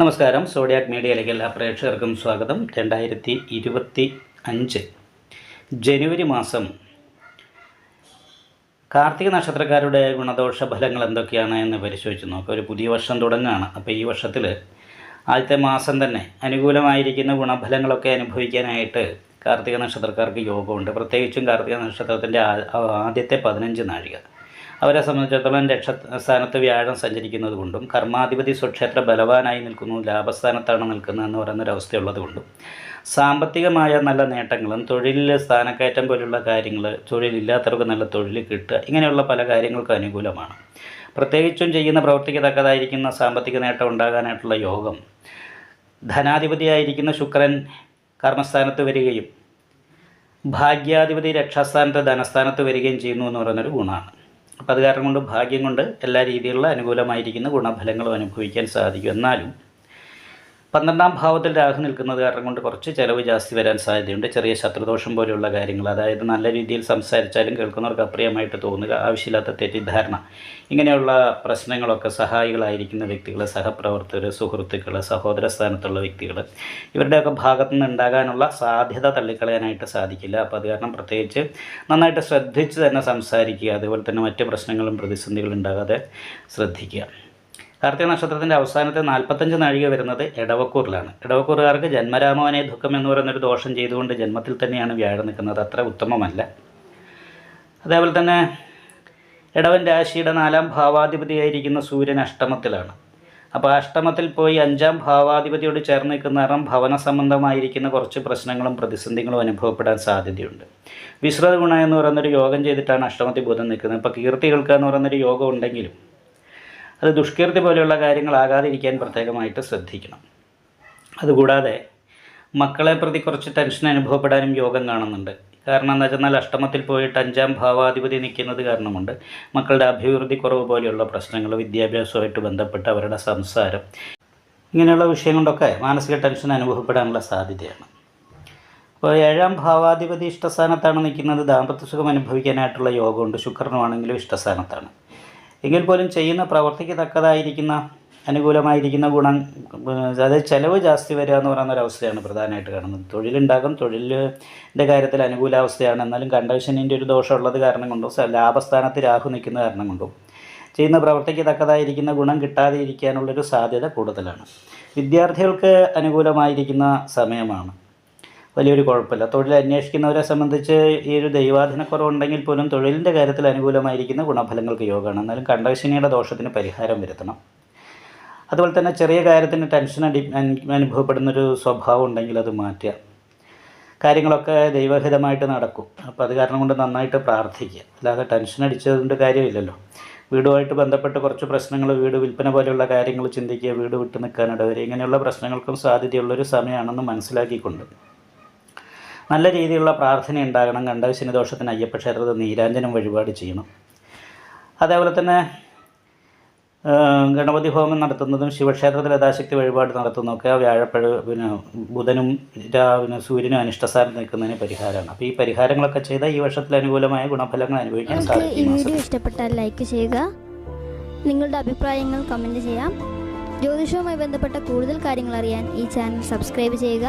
നമസ്കാരം. സോഡിയാക് മീഡിയയിലേക്ക് എല്ലാ പ്രേക്ഷകർക്കും സ്വാഗതം. രണ്ടായിരത്തി ഇരുപത്തി അഞ്ച് ജനുവരി മാസം. കാർത്തിക നക്ഷത്രക്കാരുടെ ഗുണദോഷ ഫലങ്ങൾ എന്തൊക്കെയാണ് എന്ന് പരിശോധിച്ച് നോക്കുക ഒരു പുതിയ വർഷം തുടങ്ങുകയാണ് അപ്പോൾ ഈ വർഷത്തിൽ ആദ്യത്തെ മാസം തന്നെ അനുകൂലമായിരിക്കുന്ന ഗുണഫലങ്ങളൊക്കെ അനുഭവിക്കാനായിട്ട് കാർത്തിക നക്ഷത്രക്കാർക്ക് യോഗമുണ്ട്. പ്രത്യേകിച്ചും കാർത്തിക നക്ഷത്രത്തിന്റെ ആദ്യത്തെ പതിനഞ്ച് നാഴിക. അവരെ സംബന്ധിച്ചിടത്തോളം രക്ഷസ്ഥാനത്ത് വ്യാഴം സഞ്ചരിക്കുന്നത് കൊണ്ടും കർമാധിപതി സ്വക്ഷേത്ര ബലവാനായി നിൽക്കുന്നു ലാഭസ്ഥാനത്താണ് നിൽക്കുന്നതെന്ന് പറയുന്നൊരവസ്ഥയുള്ളത് കൊണ്ടും. സാമ്പത്തികമായ നല്ല നേട്ടങ്ങളും തൊഴിലിൽ സ്ഥാനക്കയറ്റം പോലുള്ള കാര്യങ്ങൾ തൊഴിലില്ലാത്തവർക്ക് നല്ല തൊഴിൽ കിട്ടുക ഇങ്ങനെയുള്ള പല കാര്യങ്ങൾക്കും അനുകൂലമാണ്. പ്രത്യേകിച്ചും ചെയ്യുന്ന പ്രവൃത്തിക്ക് തക്കതായിരിക്കുന്ന സാമ്പത്തിക നേട്ടം ഉണ്ടാകാനായിട്ടുള്ള യോഗം. ധനാധിപതിയായിരിക്കുന്ന ശുക്രൻ കർമ്മസ്ഥാനത്ത് വരികയും ഭാഗ്യാധിപതി രക്ഷാസ്ഥാനത്ത് ധനസ്ഥാനത്ത് വരികയും ചെയ്യുന്നു എന്ന് പറയുന്നൊരു ഗുണമാണ്. അപ്പോൾ അത് കാരണം കൊണ്ട് ഭാഗ്യം കൊണ്ട് എല്ലാ രീതിയിലുള്ള അനുകൂലമായിരിക്കുന്ന ഗുണഫലങ്ങളും അനുഭവിക്കാൻ സാധിക്കും. എന്നാലും പന്ത്രണ്ടാം ഭാവത്തിൽ രാഹു നിൽക്കുന്നത് കാരണം കൊണ്ട് കുറച്ച് ചിലവ് ജാസ്തി വരാൻ സാധ്യതയുണ്ട്. ചെറിയ ശത്രുദോഷം പോലെയുള്ള കാര്യങ്ങൾ അതായത് നല്ല രീതിയിൽ സംസാരിച്ചാലും കേൾക്കുന്നവർക്ക് അപ്രിയമായിട്ട് തോന്നുക ആവശ്യമില്ലാത്ത തെറ്റിദ്ധാരണ ഇങ്ങനെയുള്ള പ്രശ്നങ്ങളൊക്കെ സഹായികളായിരിക്കുന്ന വ്യക്തികൾ സഹപ്രവർത്തകർ സുഹൃത്തുക്കൾ സഹോദര സ്ഥാനത്തുള്ള വ്യക്തികൾ ഇവരുടെയൊക്കെ ഭാഗത്തു നിന്ന് ഉണ്ടാകാനുള്ള സാധ്യത തള്ളിക്കളയാനായിട്ട് സാധിക്കില്ല. അപ്പോൾ അത് കാരണം പ്രത്യേകിച്ച് നന്നായിട്ട് ശ്രദ്ധിച്ച് തന്നെ സംസാരിക്കുക അതുപോലെ തന്നെ മറ്റ് പ്രശ്നങ്ങളും പ്രതിസന്ധികളും ഉണ്ടാകാതെ ശ്രദ്ധിക്കുക. കാർത്തിക നക്ഷത്രത്തിന്റെ അവസാനത്തെ നാൽപ്പത്തഞ്ച് നാഴിക വരുന്നത് ഇടവക്കൂറിലാണ് ഇടവക്കൂറുകാർക്ക് ജന്മരാമവനെ ദുഃഖം എന്ന് പറയുന്നൊരു ദോഷം ചെയ്തുകൊണ്ട് ജന്മത്തിൽ തന്നെയാണ് വ്യാഴം നിൽക്കുന്നത്. അത്ര ഉത്തമമല്ല. അതേപോലെ തന്നെ ഇടവൻ രാശിയുടെ നാലാം ഭാവാധിപതിയായിരിക്കുന്ന സൂര്യൻ അഷ്ടമത്തിലാണ്. അപ്പോൾ അഷ്ടമത്തിൽ പോയി അഞ്ചാം ഭാവാധിപതിയോട് ചേർന്ന് നിൽക്കുന്ന കാരണം ഭവന സംബന്ധമായിരിക്കുന്ന കുറച്ച് പ്രശ്നങ്ങളും പ്രതിസന്ധികളും അനുഭവപ്പെടാൻ സാധ്യതയുണ്ട്. വിശ്രത ഗുണ എന്ന് പറയുന്നൊരു യോഗം ചെയ്തിട്ടാണ് അഷ്ടമത്തിൽ ബുധൻ നിൽക്കുന്നത്. ഇപ്പോൾ കീർത്തികൾക്ക് എന്ന് പറയുന്നൊരു യോഗം ഉണ്ടെങ്കിലും അത് ദുഷ്കീർത്തി പോലെയുള്ള കാര്യങ്ങളാകാതിരിക്കാൻ പ്രത്യേകമായിട്ട് ശ്രദ്ധിക്കണം. അതുകൂടാതെ മക്കളെ പ്രതി കുറച്ച് ടെൻഷൻ അനുഭവപ്പെടാനും യോഗം കാണുന്നുണ്ട്. കാരണം എന്താ വെച്ചാൽ അഷ്ടമത്തിൽ പോയിട്ട് അഞ്ചാം ഭാവാധിപതി നിൽക്കുന്നത് കാരണമുണ്ട്. മക്കളുടെ അഭിവൃദ്ധി കുറവ് പോലെയുള്ള പ്രശ്നങ്ങൾ വിദ്യാഭ്യാസവുമായിട്ട് ബന്ധപ്പെട്ട് അവരുടെ സംസാരം ഇങ്ങനെയുള്ള വിഷയം കൊണ്ടൊക്കെ മാനസിക ടെൻഷൻ അനുഭവപ്പെടാനുള്ള സാധ്യതയാണ്. അപ്പോൾ ഏഴാം ഭാവാധിപതി ഇഷ്ടസ്ഥാനത്താണ് നിൽക്കുന്നത്. ദാമ്പത്യ സുഖം അനുഭവിക്കാനായിട്ടുള്ള യോഗമുണ്ട്. ശുക്രനുമാണെങ്കിലും ഇഷ്ടസ്ഥാനത്താണ്. എങ്കിൽ പോലും ചെയ്യുന്ന പ്രവൃത്തിക്ക് തക്കതായിരിക്കുന്ന അനുകൂലമായിരിക്കുന്ന ഗുണം അതായത് ചിലവ് ജാസ്തി വരിക എന്ന് പറയുന്ന ഒരു അവസ്ഥയാണ് പ്രധാനമായിട്ട് കാണുന്നത്. തൊഴിലുണ്ടാകും തൊഴിലിന്റെ കാര്യത്തിൽ അനുകൂലാവസ്ഥയാണ്. എന്നാലും കണ്ടീഷനിന്റെ ഒരു ദോഷമുള്ളത് കാരണം കൊണ്ടും ലാഭസ്ഥാനത്ത് രാഹു നിൽക്കുന്ന കാരണം കൊണ്ടും ചെയ്യുന്ന പ്രവൃത്തിക്ക് തക്കതായിരിക്കുന്ന ഗുണം കിട്ടാതെ ഇരിക്കാനുള്ളൊരു സാധ്യത കൂടുതലാണ്. വിദ്യാർത്ഥികൾക്ക് അനുകൂലമായിരിക്കുന്ന സമയമാണ്. വലിയൊരു കുഴപ്പമില്ല. തൊഴിൽ അന്വേഷിക്കുന്നവരെ സംബന്ധിച്ച് ഈ ഒരു ദൈവാധീനക്കുറവുണ്ടെങ്കിൽ പോലും തൊഴിലിന്റെ കാര്യത്തിൽ അനുകൂലമായിരിക്കുന്ന ഗുണഫലങ്ങൾക്ക് യോഗമാണ്. എന്നാലും കണ്ടശനിയുടെ ദോഷത്തിന് പരിഹാരം വരുത്തണം. അതുപോലെ തന്നെ ചെറിയ കാര്യത്തിന് ടെൻഷൻ അടി അനു- അനുഭവപ്പെടുന്നൊരു സ്വഭാവം ഉണ്ടെങ്കിൽ അത് മാറ്റുക. കാര്യങ്ങളൊക്കെ ദൈവഹിതമായിട്ട് നടക്കും. അപ്പോൾ അത് കാരണം കൊണ്ട് നന്നായിട്ട് പ്രാർത്ഥിക്കുക. അല്ലാതെ ടെൻഷൻ അടിച്ചതുകൊണ്ട് കാര്യമില്ലല്ലോ. വീടുമായിട്ട് ബന്ധപ്പെട്ട് കുറച്ച് പ്രശ്നങ്ങൾ വീട് വിൽപ്പന പോലെയുള്ള കാര്യങ്ങൾ ചിന്തിക്കുക വീട് വിട്ടു നിൽക്കാനിടവരെ ഇങ്ങനെയുള്ള പ്രശ്നങ്ങൾക്കും സാധ്യതയുള്ളൊരു സമയമാണെന്ന് മനസ്സിലാക്കിക്കൊണ്ട് നല്ല രീതിയിലുള്ള പ്രാർത്ഥന ഉണ്ടാകണം കണ്ടവശിനി ദോഷത്തിന് അയ്യപ്പ ക്ഷേത്രത്തിൽ നീരാഞ്ജനം വഴിപാട് ചെയ്യണം. അതേപോലെ തന്നെ ഗണപതി ഹോമം നടത്തുന്നതും ശിവക്ഷേത്രത്തിൽ യഥാശക്തി വഴിപാട് നടത്തുന്നതൊക്കെ വ്യാഴപ്പഴ പിന്നെ ബുധനും രാവിനും പിന്നെ സൂര്യനും അനിഷ്ടസ്ഥാനം നിൽക്കുന്നതിന് പരിഹാരമാണ്. അപ്പോൾ ഈ പരിഹാരങ്ങളൊക്കെ ചെയ്താൽ ഈ വർഷത്തിൽ അനുകൂലമായ ഗുണഫലങ്ങൾ അനുഭവിക്കാൻ സാധിക്കും ഈ ഈ വീഡിയോ ഇഷ്ടപ്പെട്ടാൽ ലൈക്ക് ചെയ്യുക. നിങ്ങളുടെ അഭിപ്രായങ്ങൾ കമന്റ് ചെയ്യാം. ജ്യോതിഷവുമായി ബന്ധപ്പെട്ട കൂടുതൽ കാര്യങ്ങൾ അറിയാൻ ഈ ചാനൽ സബ്സ്ക്രൈബ് ചെയ്യുക.